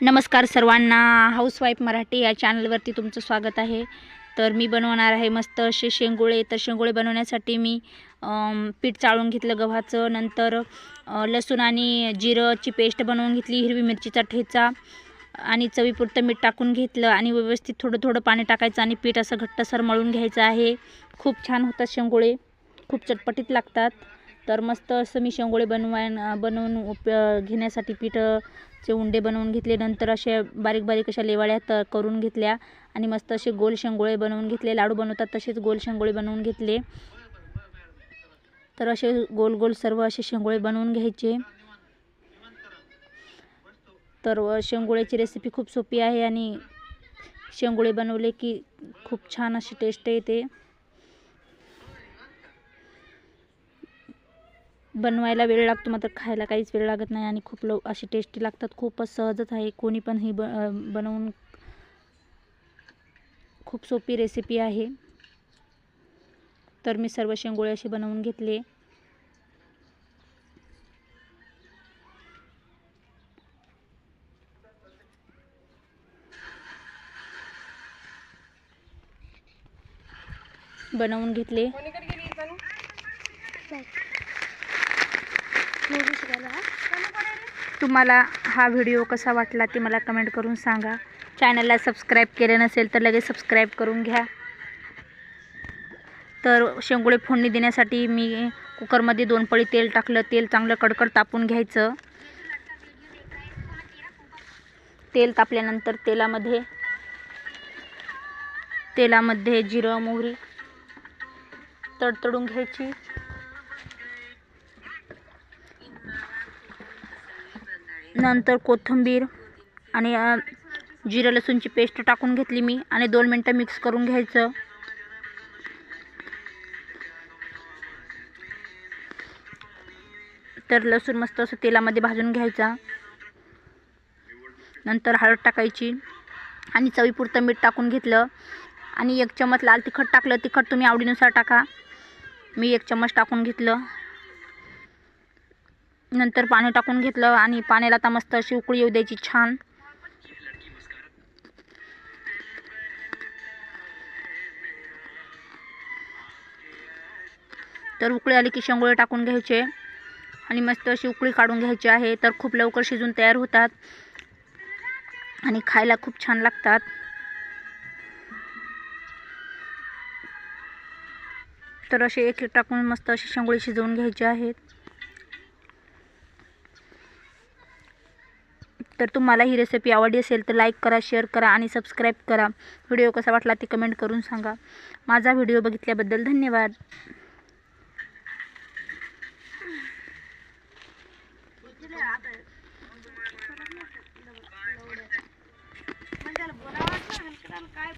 नमस्कार सर्वांना. हाऊसवाईफ मराठी या चॅनलवरती तुमचं स्वागत आहे. तर मी बनवणार आहे मस्त असे शेंगोळे. तर शेंगोळे बनवण्यासाठी मी पीठ चाळून घेतलं गव्हाचं. नंतर लसूण आणि जिरंची पेस्ट बनवून घेतली हिरवी मिरचीचा ठेचा आणि चवीपुरतं मीठ टाकून घेतलं आणि व्यवस्थित थोडं थोडं पाणी टाकायचं आणि पीठ असं घट्टसर मळून घ्यायचं आहे. खूप छान होतात शेंगोळे. खूप चटपटीत लागतात. तर मस्त असं मी शेंगोळे बनवाय बनवून उप घेण्यासाठी पीठचे उंडे बनवून घेतले. नंतर असे बारीक बारीक अशा लेवाळ्या तर करून घेतल्या आणि मस्त असे गोल शेंगोळे बनवून घेतले. लाडू बनवतात तसेच गोल शेंगोळे बनवून घेतले. तर असे गोल गोल सर्व असे शेंगोळे बनवून घ्यायचे. तर शेंगोळ्याची रेसिपी खूप सोपी आहे आणि शेंगोळे बनवले की खूप छान अशी टेस्ट येते. बनवायला वेळ लागतो मात्र खायला काहीच वेळ लागत नाही आणि खूप लव अशी टेस्टी लागतात. खूपच सहजच आहे. कोणी पण ही ब बनवून खूप सोपी रेसिपी आहे. तर मी सर्व शेंगोळे असे बनवून घेतले. बनवून घेतले. तुम्हाला हा व्हिडिओ कसा वाटला ते मला कमेंट करून सांगा. चॅनलला सबस्क्राईब केलं नसेल तर लगेच सबस्क्राईब करून घ्या. तर शेंगोळे फोडणी देण्यासाठी मी कुकरमध्ये दोन पळी तेल टाकलं तेल चांगलं कडकड तापून घ्यायचं. तेल तापल्यानंतर तेलामध्ये तेलामध्ये जिरं मोहरी तडतडून घ्यायची. नंतर कोथिंबीर आणि जिरा लसूणची पेस्ट टाकून घेतली मी आणि दोन मिनटं मिक्स करून घ्यायचं. तर लसूण मस्त असं तेलामध्ये भाजून घ्यायचा. नंतर हळद टाकायची आणि चवीपुरतं मीठ टाकून घेतलं. आणि एक चमच लाल तिखट टाकलं. तिखट तुम्ही आवडीनुसार टाका. मी एक चम्मच टाकून घेतलं. नंतर पाणी टाकून घेतलं आणि पाण्याला आता मस्त अशी उकळी येऊ द्यायची छान. तर उकळी आली की शेंगोळे टाकून घ्यायचे आणि मस्त अशी उकळी काढून घ्यायची आहे. तर खूप लवकर शिजून तयार होतात आणि खायला खूप छान लागतात. तर असे एक एक टाकून मस्त अशी शेंगोळे शिजवून घ्यायचे आहेत. तर तुम्हाला ही रेसिपी आवडली असेल तर लाईक करा शेअर करा आणि सबस्क्राईब करा. व्हिडिओ कसा वाटला ते कमेंट करून सांगा. माझा व्हिडिओ बघितल्याबद्दल धन्यवाद. काय